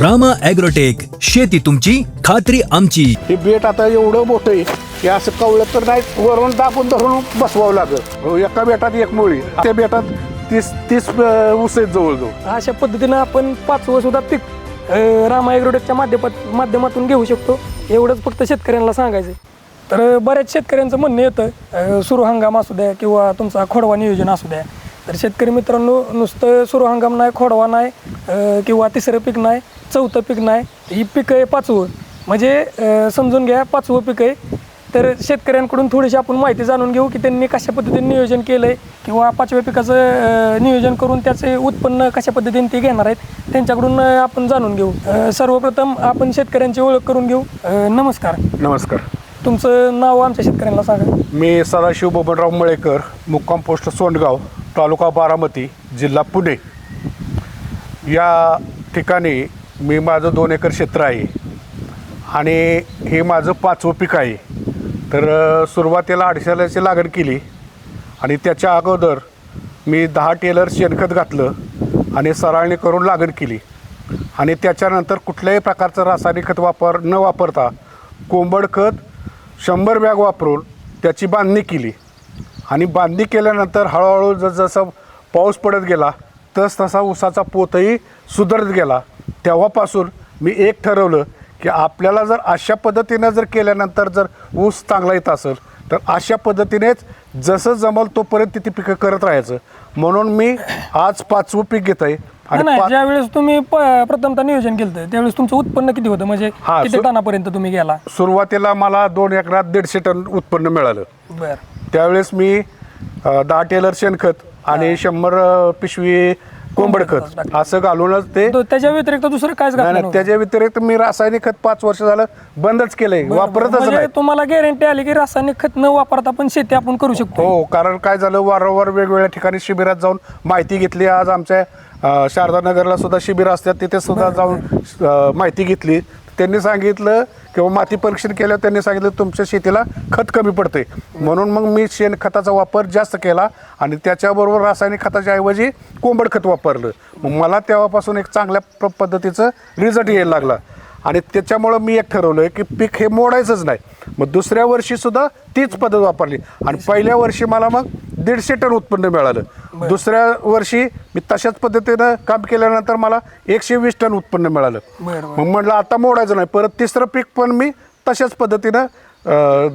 Rama agrotech शेती तुमची खात्री आमची. हे बेट आता एवढं मोठं आहे की असं कवलं तर नाही वरून दाबून धरून बसवावं लागत हो, एका बेटात एक मुळी त्या बेटात तीस तीस ऊस आहेत जवळजवळ. अशा पद्धतीनं आपण पाचवं सुद्धा पीक अं, रामा ॲग्रोटेकच्या माध्यमात माध्यमातून घेऊ शकतो. एवढंच फक्त शेतकऱ्यांना सांगायचं तर बऱ्याच शेतकऱ्यांचं म्हणणं येतं अं, सुरू हंगाम असू द्या किंवा तुमचा खोडवा नियोजन असू द्या. तर शेतकरी मित्रांनो नुसतं सुरू हंगाम नाही खोडवा नाही अं, किंवा तिसरं पीक नाही चौथं पीक नाही ही पिकं आहे पाचवं. म्हणजे समजून घ्या पाचवं पीक आहे. तर शेतकऱ्यांकडून थोडीशी आपण माहिती जाणून घेऊ की त्यांनी कशा पद्धतीने नियोजन केलं आहे किंवा पाचव्या पिकाचं नियोजन करून त्याचे उत्पन्न कशा पद्धतीने ते घेणार आहेत त्यांच्याकडून आपण जाणून घेऊ. सर्वप्रथम आपण शेतकऱ्यांची ओळख करून घेऊ. नमस्कार. नमस्कार. तुमचं नाव आमच्या शेतकऱ्यांना सांगा. मी सदाशिव बबनराव मळेकर मुक्काम पोस्ट सोंडगाव तालुका बारामती जिल्हा पुणे. या ठिकाणी मी माझं दोन एकर क्षेत्र आहे आणि हे माझं पाचवं पीक आहे. तर सुरुवातीला अडशाल्याची लागण केली आणि त्याच्या अगोदर मी दहा टेलर शेणखत घातलं आणि सराळणी करून लागण केली. आणि त्याच्यानंतर कुठल्याही प्रकारचं रासायनिक खत वापर न वापरता कोंबड खत शंभर बॅग वापरून त्याची बांधणी केली. आणि बांधणी केल्यानंतर हळूहळू जसजसा पाऊस पडत गेला तस तसा ऊसाचा पोतही सुधारत गेला. तेव्हापासून मी एक ठरवलं की आपल्याला जर अशा पद्धतीनं जर केल्यानंतर जर ऊस चांगला येत असेल तर अशा पद्धतीनेच जसं जमल तोपर्यंत ती पिकं करत राहायचं. म्हणून मी आज पाचवं पीक घेत आहे पा- ज्यावेळेस तुम्ही प- प्रथमतः नियोजन केलं त्यावेळेस तुमचं उत्पन्न किती होतं? म्हणजे हा, किती सु- टनापर्यंत तुम्ही गेला? सुरुवातीला मला दोन एकरात दीडशे टन उत्पन्न मिळालं. बरं. त्यावेळेस मी अ, दहा टेलर शेणखत आणि शंभर अ, पिशवी कोंबड खत असं घालूनच ते तो त्याच्या व्यतिरिक्त दुसरं कायच नाही नाही? त्याच्या व्यतिरिक्त मी रासायनिक खत पाच वर्ष झालं बंदच केलंय वापरतच म्हणजे नाही तुम्हाला गॅरंटी आली की रासायनिक खत न वापरता पण शेती आपण करू शकतो हो कारण काय झालं वारंवार वेगवेगळ्या ठिकाणी शिबिरात जाऊन माहिती घेतली. आज आमच्या अ, शारदा नगरला सुद्धा शिबिर असतात तिथे सुद्धा जाऊन अ, माहिती घेतली. त्यांनी सांगितलं किंवा माती परीक्षण केल्यावर त्यांनी सांगितलं तुमच्या शेतीला खत कमी पडते म्हणून मग मी शेणखताचा वापर जास्त केला आणि त्याच्याबरोबर रासायनिक खताच्या ऐवजी कोंबड खत वापरलं. मग मला तेव्हापासून एक चांगल्या प- पद्धतीचं रिझल्ट यायला लागला. आणि त्याच्यामुळं मी एक ठरवलं की पीक हे मोडायचंच नाही. मग दुसऱ्या वर्षीसुद्धा तीच पद्धत वापरली. आणि पहिल्या वर्षी मला मग दीडशे टन उत्पन्न मिळालं. दुसऱ्या वर्षी मी तशाच पद्धतीनं काम केल्यानंतर मला एकशे वीस टन उत्पन्न मिळालं. मग म्हटलं आता मोडायचं नाही. परत तिसरं पीक पण मी तशाच पद्धतीनं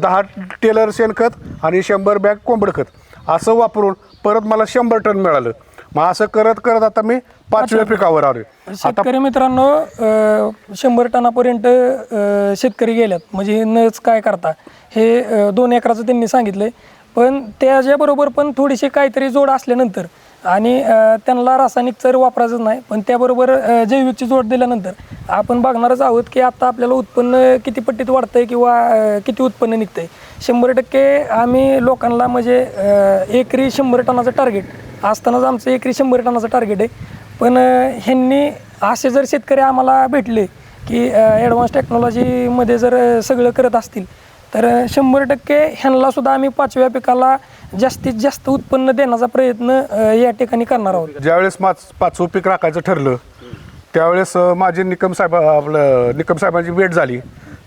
दहा टेलर शेणखत आणि शंभर बॅग कोंबड खत असं वापरून परत मला शंभर टन मिळालं. मग असं करत करत आता मी पाचव्या पिकावर आलो आता शेतकरी मित्रांनो शंभर टनापर्यंत शेतकरी गेल्यात. म्हणजे नच काय करता? हे दोन एकराचं त्यांनी सांगितलंय. पण त्याच्याबरोबर पण थोडीशी काहीतरी जोड असल्यानंतर आणि त्यांना रासायनिक चर वापरायचंच नाही पण त्याबरोबर जैविकची जोड दिल्यानंतर आपण बघणारच आहोत की आता आपल्याला उत्पन्न किती पट्टीत वाढतं आहे किंवा किती उत्पन्न निघतं आहे शंभर टक्के आम्ही लोकांना म्हणजे एकरी शंभर टनाचं टार्गेट असतानाच आमचं एकरी शंभर टनाचं टार्गेट आहे. पण ह्यांनी असे जर शेतकरी आम्हाला भेटले की ॲडव्हान्स टेक्नॉलॉजीमध्ये जर सगळं करत असतील तर शंभर टक्के ह्यांना सुद्धा आम्ही पाचव्या पिकाला जास्तीत जास्त उत्पन्न देण्याचा प्रयत्न अ, या ठिकाणी करणार आहोत. ज्यावेळेस पाच पाचवं पीक राखायचं ठरलं त्यावेळेस अं, माझी निकम साहेब आपलं निकम साहेबांची भेट झाली.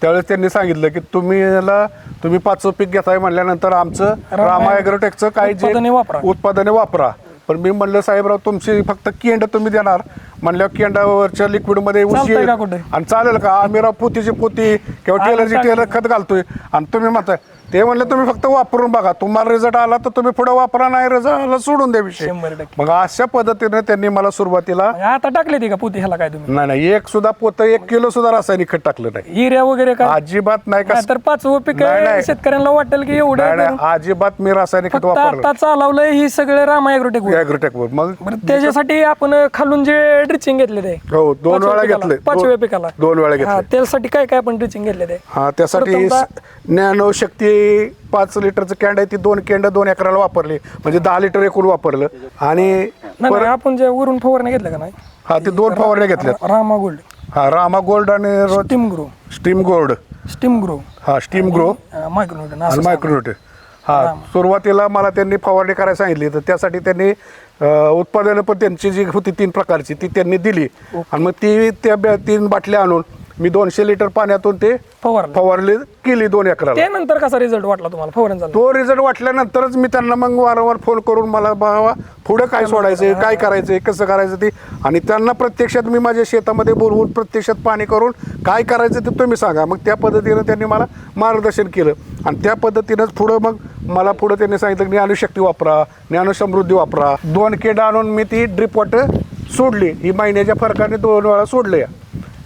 त्यावेळेस त्यांनी सांगितलं की तुम्ही याला तुम्ही पाचवं पीक घेताय म्हणल्यानंतर आमचं रामा- रामा ॲग्रोटेकचं काही जे उत्पादने वापरा. उत्पादने वापरा. पण मी म्हणलं साहेबराव तुमची फक्त केंड तुम्ही देणार म्हणल्यावर केंडावरच्या लिक्विडमध्ये उशी चालतंय का कुठे? आणि चालेल का आम्ही राव पोतीची पोती किंवा टेलरची. टेलर खत घालतोय आणि तुम्ही म्हणताय ते म्हणलं तुम्ही फक्त वापरून बघा. तुम्हाला रिझल्ट आला तर तुम्ही पुढे वापरा नाही रिझल्ट आला सोडून द्या विषय. शंभर टक्के. मग अशा पद्धतीने त्यांनी मला सुरुवातीला म्हणजे आता टाकले ती का पोती ह्याला काय तुम्ही? नाही नाही एक सुद्धा पोत एक किलो सुद्धा रासायनिक खत टाकलं नाही. युरिया वगैरे काय अजिबात नाही का? तर पाचवं पीक नाही, नाही. शेतकऱ्यांना वाटेल की एवढं नाही करून. नाही अजिबात मी रासायनिक खत फक्त वापरलं आता चालवलंय ही सगळे रामा ॲग्रोटेक ॲग्रोटेकवर मग त्याच्यासाठी आपण खालून जे ड्रिचिंग घेतले ते हो दोन पाचव्या वेळा पिकाला- घेतले. पाचव्या पिकाला. दोन वेळा हा, घेतले त्यासाठी काय काय आपण ड्रिचिंग घेतले ते? हा त्यासाठी प्रथमतः- नॅनो शक्ती पाच लिटरचं कॅन्ड आहे ती दोन कॅन्ड दोन एकराला वापरली. म्हणजे दहा लिटर एकूण वापरलं. आणि नाही नाही, आपण जे वरून फवारणी घेतलं का नाही? हा ते दोन फवारण्या घेतल्यात. रामा गोल्ड. हा रामा गोल्ड आणि Steam Grow. Steam Gold. Steam Grow. हा स्टीम ग्रो. मायक्रोन्यूटन आणि मायक्रोन्यूट हा सुरुवातीला मला त्यांनी फवारणी करायला सांगितली. तर त्यासाठी त्यांनी अं, उत्पादनं पण त्यांची जी होती तीन प्रकारची ती त्यांनी दिली. आणि मग ती त्या तीन बाटल्या आणून मी दोनशे लिटर पाण्यातून ते फवारलं. फवारली केली दोन एकराला. त्यानंतर कसा रिझल्ट वाटला तुम्हाला? फवारण झालं. तो रिझल्ट वाटल्यानंतरच मी त्यांना मग वारंवार फोन करून मला बाबा पुढं काय सोडायचं काय करायचं कसं करायचं ते? आणि त्यांना प्रत्यक्षात मी माझ्या शेतामध्ये बोलवून प्रत्यक्षात पाणी करून काय करायचं ते तुम्ही सांगा. मग त्या पद्धतीनं त्यांनी मला मार्गदर्शन केलं. आणि त्या पद्धतीनंच पुढं मग मला पुढं त्यांनी सांगितलं की ज्ञानशक्ती वापरा ज्ञानसमृद्धी वापरा. दोन केड आणून मी ती ड्रिप वॉटर सोडली. ही महिन्याच्या फरकाने दोन वेळा सोडलं या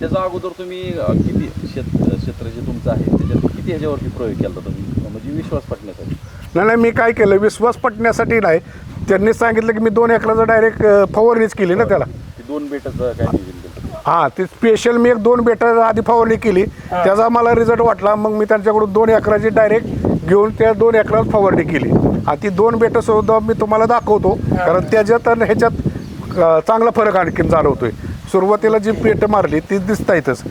त्याचा अगोदर तुम्ही किती शेत क्षेत्र जे तुमचं आहे त्याच्यात किती ह्याच्यावरती प्रयोग केला होता तुम्ही? म्हणजे विश्वास पटण्यासाठी. नाही नाही मी काय केलं विश्वास पटण्यासाठी नाही. त्यांनी सांगितलं की मी दोन एकराचं डायरेक्ट फवारणीच केली ना त्याला. ते दोन बेटाचं काय नियोजन केलं तुम्ही? हा ते स्पेशल मी एक दोन बेटर आधी फवारणी केली. त्याचा मला रिझल्ट वाटला मग मी त्यांच्याकडून दोन एकराची डायरेक्ट घेऊन त्या दोन एकरात फवारणी केली. आणि ती दोन बेटं सुद्धा मी तुम्हाला दाखवतो कारण त्याच्यात आणि ह्याच्यात अं, चांगला फरक आणखीन जाणवतोय. सुरुवातीला जी पेट मारली ती दिसता येतच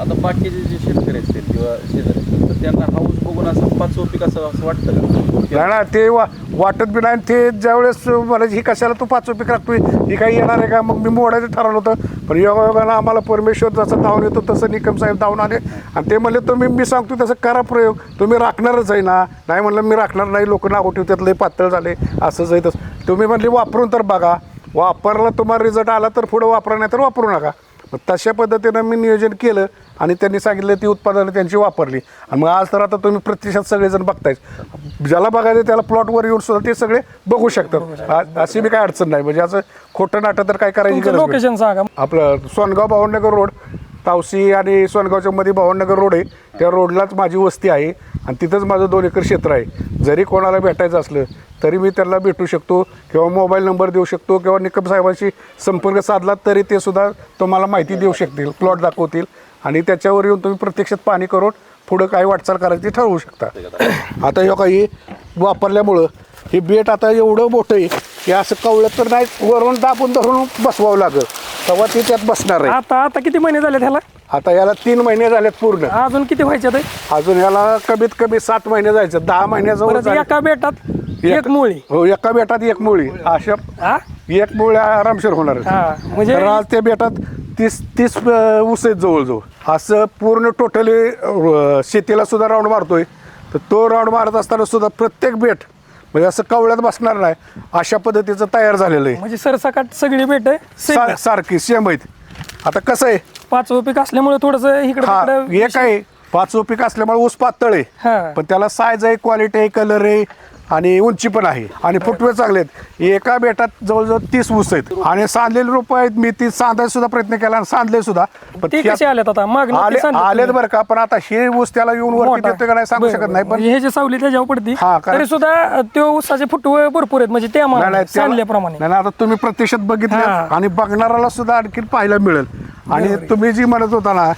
आता बाकीचे जे शेतकरी असतील किंवा शेजारी असतील तर त्यांना हाऊस बघून असं पाच पीक असं असं वाटतं का? नाही ना ते वा वाटत बी नाही आणि ते ज्यावेळेस मला ही कशाला तू पाच पीक राखतोय ही काही येणार आहे का? मग मी मोडायचं ठरवलं होतं. पण योगायोगानं आम्हाला परमेश्वर जसं धावून येतो तसं निकम साहेब धावून आले. आणि ते म्हणले तुम्ही मी सांगतो तसं करा प्रयोग. तुम्ही राखणारच आहे ना? नाही म्हणलं मी राखणार नाही लोक नाव ठेवतात लय पातळ झाले असंच आहे तसं. तुम्ही म्हणले वापरून तर बघा. वापरला तुम्हाला रिझल्ट आला तर पुढं वापरा नाही तर वापरू नका. मग तशा पद्धतीनं मी नियोजन केलं आणि त्यांनी सांगितलं ती उत्पादनं त्यांची वापरली. आणि मग आज तर आता तुम्ही प्रत्यक्षात सगळेजण बघताय. ज्याला बघायचं त्याला प्लॉटवर येऊन सुद्धा ते सगळे बघू शकतात. अशी बी काय अडचण नाही. म्हणजे असं खोटं नाटक तर काय करायची गरज. लोकेशन सांगा. आपलं सोनगाव भावनगर रोड तावसी आणि सोनगावच्या मध्ये भावनगर रोड आहे. त्या रोडलाच माझी वस्ती आहे. आणि तिथंच माझं दोन एकर क्षेत्र आहे. जरी कोणाला भेटायचं असलं तरी मी त्यांना भेटू शकतो किंवा मोबाईल नंबर देऊ शकतो किंवा निकम साहेबांशी संपर्क साधला तरी ते सुद्धा तुम्हाला माहिती देऊ शकतील प्लॉट दाखवतील. आणि त्याच्यावर येऊन तुम्ही प्रत्यक्षात पाणी करून पुढं काय वाटचाल करायची ती ठरवू शकता. आता हे काही वापरल्यामुळं हे बेट आता एवढं मोठं आहे की असं कवळत तर नाही वरून दाबून धरून बसवावं लागेल. तेव्हा ते त्यात बसणार आहे. आता आता किती महिने झाले त्याला आता याला तीन महिने झालेत पूर्ण. अजून किती व्हायचे ते अजून याला कमीत कमी सात महिने जायचं दहा महिन्याचं वर परत झालं. एका बेटात? एक मुळी. हो एका बेटात एक मुळी. अशा हा? एक मुळी आरामशीर होणार आहे. हा म्हणजे तर आज त्या बेटात तीस तीस अं, ऊस आहेत जवळजवळ. असं पूर्ण टोटली शेतीला सुद्धा राऊंड मारतोय. तर तो राऊंड मारत असताना सुद्धा प्रत्येक बेट म्हणजे असं कवळ्यात बसणार नाही अशा पद्धतीचं तयार झालेलं आहे. म्हणजे सरसकट सगळी बेट सा- सारखी सेम आहेत. आता कसं आहे? पाचवं पीक असल्यामुळे थोडस इकडे हा तिकडे एक आहे. पाच पीक असल्यामुळे ऊस पातळ आहे. पण त्याला साईज आहे क्वालिटी आहे कलर आहे. आणि उंची पण आहे. आणि फुटवे चांगले आहेत. एका बेटात जवळजवळ तीस ऊस आहेत. आणि सांधलेले रोप आहेत. मी ती सांधायचा सुद्धा प्रयत्न केला आणि सांधले सुद्धा. पण ते त्यात- कसे आलेत आता? मागणी आले आलेत बरं का पण आता हे ऊस त्याला येऊन वरती देतोय का नाही सांगू शकत नाही पण हे जे सावली त्याच्यावर पडती हा, कारण- तरी सुद्धा त्यो ऊसाचे फुटवे भरपूर आहेत. म्हणजे त्या नाही, नाही, मानाने, त्याला- सांडल्याप्रमाणे नाही, नाही, आता तुम्ही प्रत्यक्षात बघितले हा. आणि बघणाराला सुद्धा आणखी पाहायला मिळेल. आणि तुम्ही जी म्हणत होता ना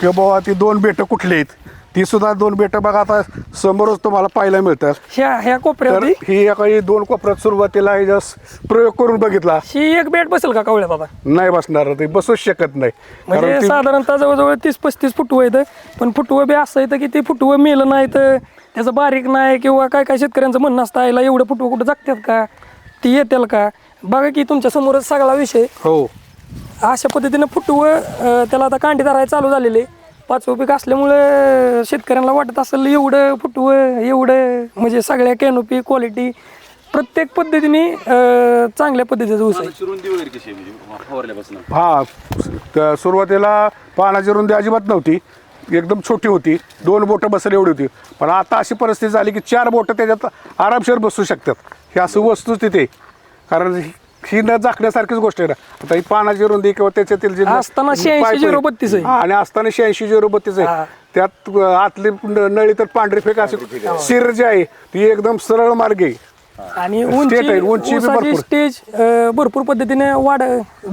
की बाबा ती दोन बेट कुठली आहेत? ती सुद्धा दोन बेट बघा आता समोरच तुम्हाला पाहायला मिळतात ह्या ह्या तर कोपऱ्यावरती ही काही दोन कोपऱ्यात सुरुवातीला हे just प्रयोग करून बघितला. ही एक बेट बसेल का कवळ्यात आता नाही बसणार ते बसूच शकत नाही. म्हणजे ती- साधारणतः जवळजवळ तीस पस्तीस फुटवं येतं पण फुटवं बी असं येतं की ते फुटवं मेलं नाही तर त्याचं बारीक नाही किंवा काय काय शेतकऱ्यांचं म्हणणं असतं आईला एवढं फुटवं कुठं जगतात का? ती येतील का? बघा की तुमच्या समोरच सगळा विषय. हो. अशा पद्धतीनं फुटवं अं, त्याला आता कांडी धरायला चालू झालेले पाचवं पीक असल्यामुळं शेतकऱ्यांना वाटत असेल एवढं फुटवं एवढं म्हणजे सगळ्या कॅनोपी क्वालिटी प्रत्येक पद्धतीने चांगल्या पद्धतीचं ऊस आहे. चिरुंदी वगैरे कशी आहे म्हणजे फवारल्यापासून हा सुरुवातीला पानाची रुंदी अजिबात नव्हती. एकदम छोटी होती. दोन बोटं बसले एवढी होती. पण आता अशी परिस्थिती झाली की चार बोटं त्याच्यात आरामशीर बसू शकतात. हे असं वस्तूच तिथे कारण ही- न झाकण्यासारखीच गोष्ट आहे ना. आता ही पानाची रुंदी किंवा त्याच्यातील जे असताना 86 पाईप आहे- झिरो बत्तीस आहे. हा, आणि असताना शहाऐंशी झिरो बत्तीस हा. आहे त्यात अं, आतली न- नळी तर पांढरी फेक अशी शिर जी आहे ती एकदम सरळ मार्ग आहे. आणि State आहे, उंची बी उंची भरपूर. स्टेज भरपूर पद्धतीने वाढ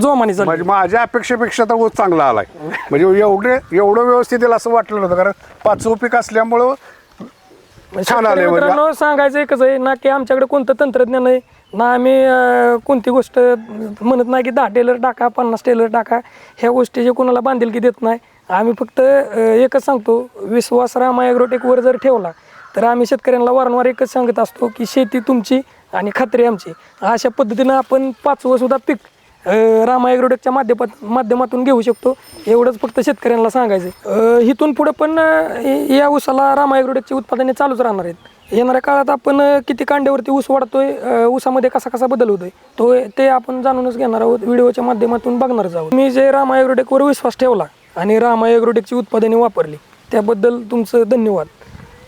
जोमाने चालली. म्हणजे माझ्या अपेक्षेपेक्षा तर ऊस चांगला आलाय. म्हणजे एवढे एवढं व्यवस्थित येईल असं वाटलं नव्हतं. कारण पाचवं पीक असल्यामुळं छान आलंय म्हणजे. मित्रांनो सांगायचं एकच आहे ना की आमच्याकडे कोणतं तंत्रज्ञान आहे? ना आम्ही अं, कोणती गोष्ट म्हणत नाही की दहा टेलर टाका पन्नास टेलर टाका. ह्या गोष्टीचे कोणाला बांधिलकी देत नाही. आम्ही फक्त अं, एकच सांगतो विश्वास राम ॲग्रोटेकवर जर ठेवला तर आम्ही शेतकऱ्यांना वारंवार एकच सांगत असतो की शेती तुमची आणि खात्री आमची. अशा पद्धतीनं आपण पाचवं सुद्धा पीक अ, रामा ॲग्रोटेकच्या माध्यमात माध्यमातून घेऊ शकतो. एवढंच फक्त शेतकऱ्यांना सांगायचं इथून पुढं पण या ऊसाला रामा ॲग्रोटेकची उत्पादने चालूच राहणार आहेत. येणाऱ्या काळात आपण किती कांड्यावरती ऊस वाढतोय अ, ऊसामध्ये कसा कसा बदल होतोय तो ते आपण जाणूनच घेणार आहोत. व्हिडिओच्या माध्यमातून बघणारच आहोत मी जे रामा ॲग्रोटेकवर विश्वास ठेवला आणि रामा ॲग्रोटेकची उत्पादने वापरली त्याबद्दल तुमचं धन्यवाद.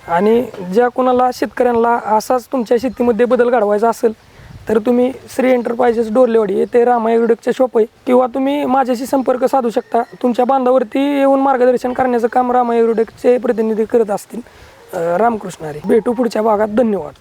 आणि ज्या कोणाला शेतकऱ्यांना असाच तुमच्या शेतीमध्ये बदल घडवायचा असेल तर तुम्ही श्री एंटरप्राइजेस डोरलेवाडी येथे रामा ॲग्रोटेकचे शॉप आहे. किंवा तुम्ही माझ्याशी संपर्क साधू शकता. तुमच्या बांधावरती येऊन मार्गदर्शन करण्याचं काम रामा ॲग्रोटेकचे प्रतिनिधी करत असतील रामकृष्ण हरी. भेटू पुढच्या भागात. धन्यवाद.